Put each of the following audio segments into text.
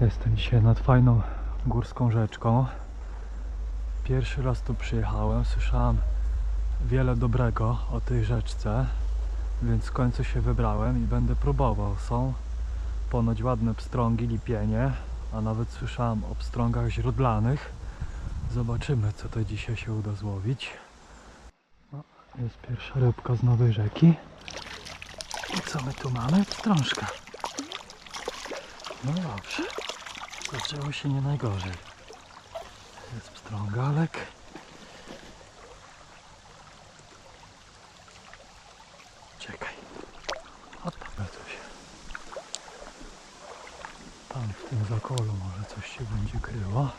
Jestem dzisiaj nad fajną górską rzeczką. Pierwszy raz tu przyjechałem, słyszałem wiele dobrego o tej rzeczce, więc w końcu się wybrałem i będę próbował. Są ponoć ładne pstrągi, lipienie, a nawet słyszałem o pstrągach źródlanych. Zobaczymy, co to dzisiaj się uda złowić. No, jest pierwsza rybka z nowej rzeki. I co my tu mamy? Pstrążka. No dobrze. Zaczęło się nie najgorzej. Jest pstrągalek. Czekaj. Odpnę coś. Tam w tym zakolu może coś się będzie kryło.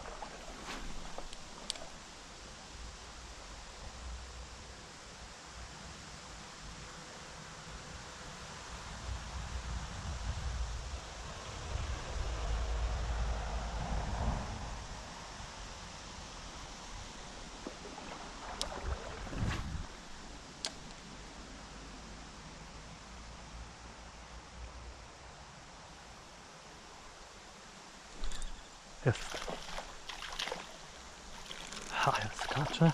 Jest. Ha, ja skaczę.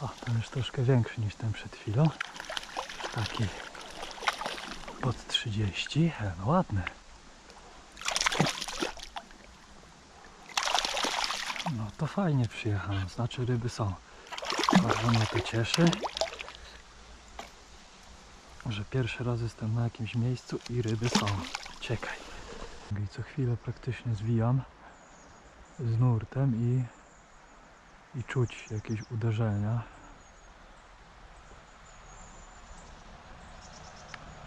O, ten już troszkę większy niż ten przed chwilą. Taki pod 30. E, no ładny. No to fajnie przyjechałem, znaczy ryby są. Bardzo mnie to cieszy, że pierwszy raz jestem na jakimś miejscu i ryby są. Czekaj. I co chwilę praktycznie zwijam z nurtem i, i czuć jakieś uderzenia.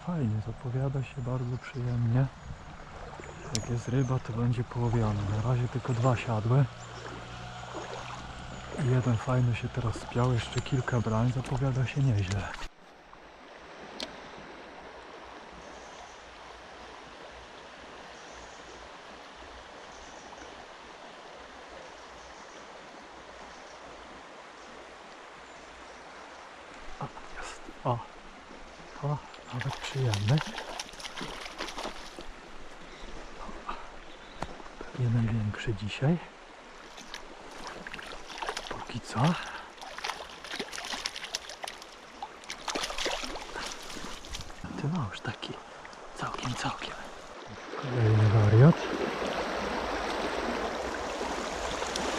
Fajnie, zapowiada się bardzo przyjemnie. Jak jest ryba, to będzie połowiona. Na razie tylko dwa siadły. Jeden fajny się teraz spiął, jeszcze kilka brań, zapowiada się nieźle. O, jest. O, o, nawet przyjemny. Pewnie największy dzisiaj. Póki co. Ty no już taki całkiem, całkiem. Kolejny wariat.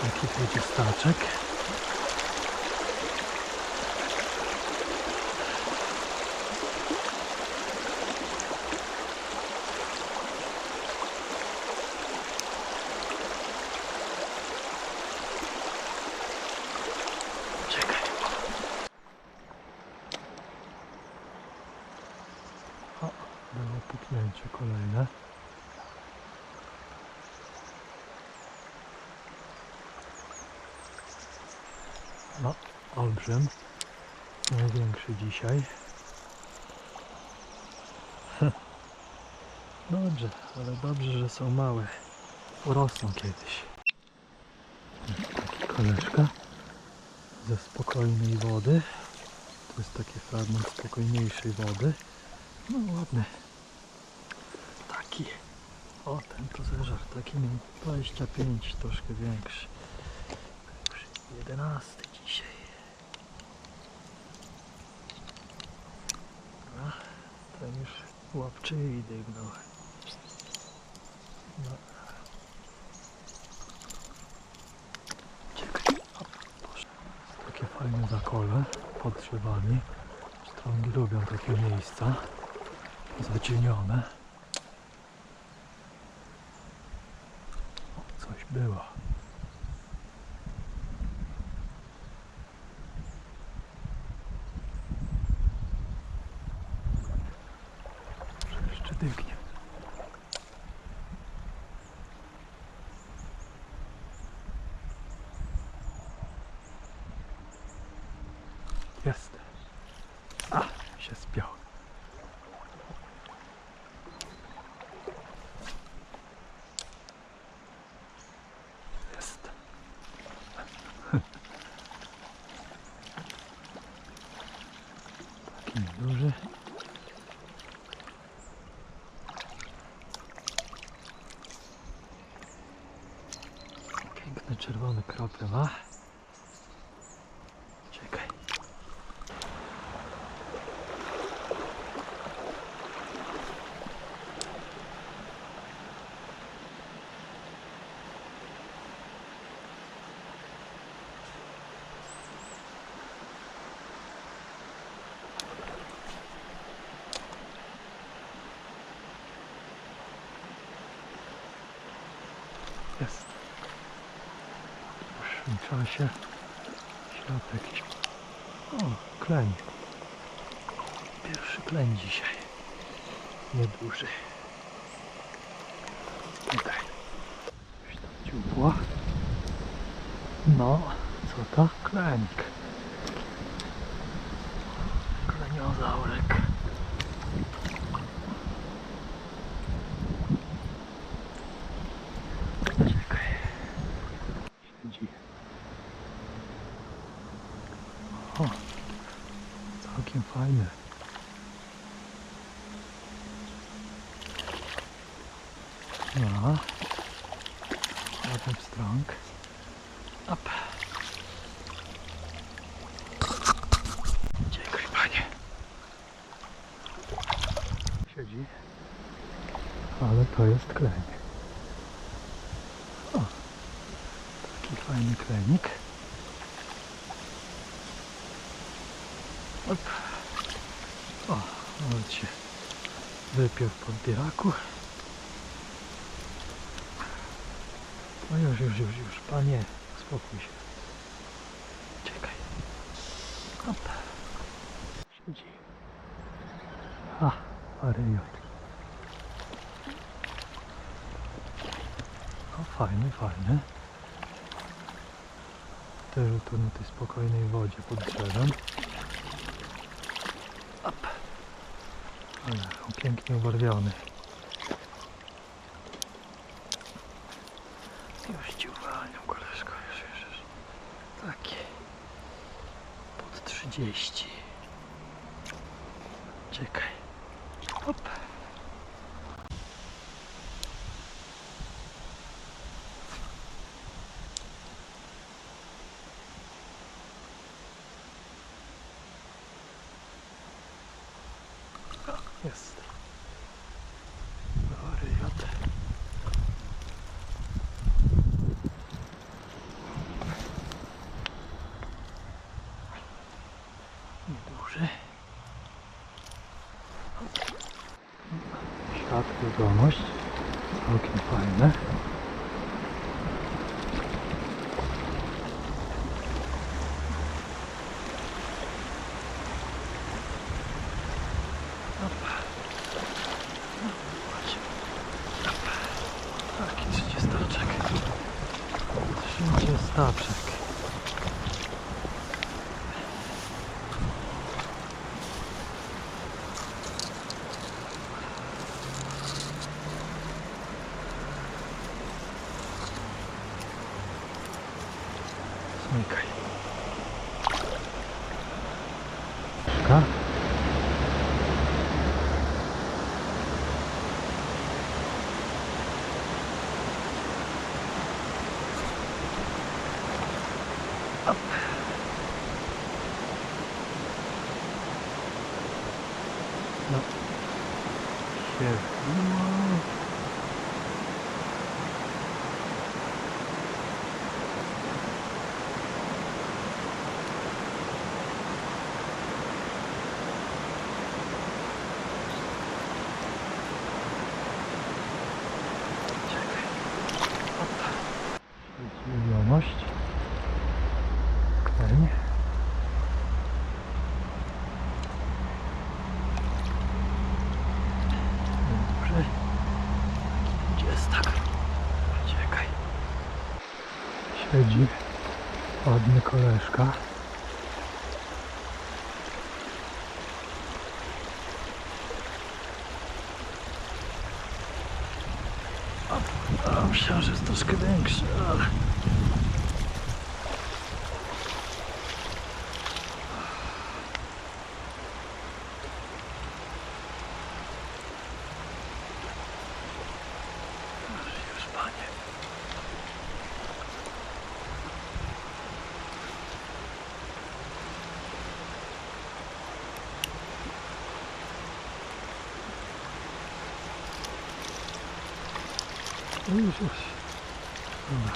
Taki będzie staczek. Czekaj. O, było puknięcie kolejne. No, olbrzym. Największy dzisiaj. Dobrze, ale dobrze, że są małe. Urosną kiedyś. Taki koleżka ze spokojnej wody. To jest taki fragment spokojniejszej wody. No ładny. Taki. O, ten to zeżar. Taki miał 25, troszkę większy. Już 11 dzisiaj. A, ten już łapczywi dygnął. No. Czekaj. O, poszedł. Takie fajne zakole pod drzewami. Strągi lubią takie miejsca zacienione. O, coś było. Może Jeszcze Klopfe, wa? Tym czasie ślad jakiś. O, kleń. Pierwszy kleń dzisiaj. Nieduży. Tutaj. Już tam dziupła. No, co to? Klenik. Kleniozaurek. Czekaj. Siedzi. O, fajny. No. Potem strąg. Op. Dziękuję panie. Siedzi. Ale to jest kleń. O. Taki fajny klenik. Op. O, nawet się wypiął w podbieraku. No już, już, już, już, panie, spokój się. Czekaj. Op. Siedzi. A, aryjot. O, fajny, fajny. Też tu na tej spokojnej wodzie pod drzewem. Pięknie ubarwiony. Już ci uwalniam koleżko, już, już. Takie. Pod 30. Czekaj. Hop. O, Jest. Wariat. Nieduży. Wiadomość. Całkiem fajne. Opa. No, Patrz. Opa. もう一かあっ。うわ Zieloność. Kleń. Dobrze. Dwudziestak. Czekaj. Siedzi. Ładny koleżka. Myślałem, że jest troszkę większy, ale... Już. Dobra.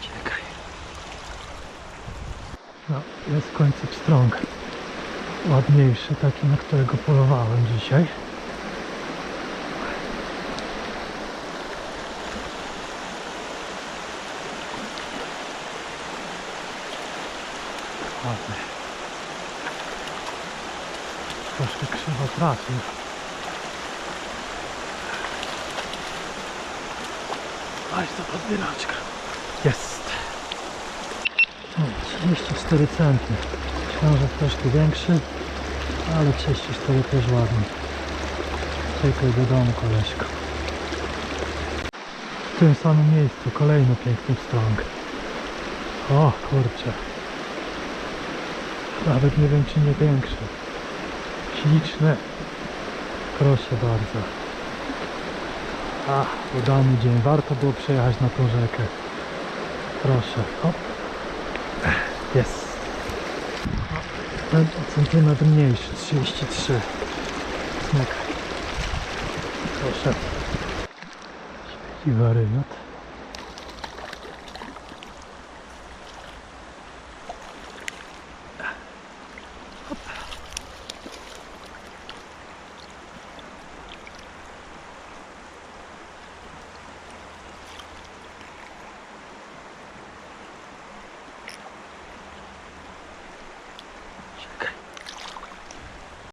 Czekaj. No, jest w końcu pstrąg. Ładniejszy, taki, na którego polowałem dzisiaj. Ładny. Troszkę krzywo trafił. Aż to podbieraczka. Jest. O, 34 centy. Że troszkę większy, ale 34 też ładny. Czekaj do domu, koleżko. W tym samym miejscu kolejny piękny pstrąg. O kurczę. Nawet nie wiem czy nie większy. Śliczny. Proszę bardzo. A, udany dzień. Warto było przejechać na tą rzekę. Proszę. Hop. Jest. Centymetr mniejszy. 33. Smykaj. Proszę. Świeci wariat.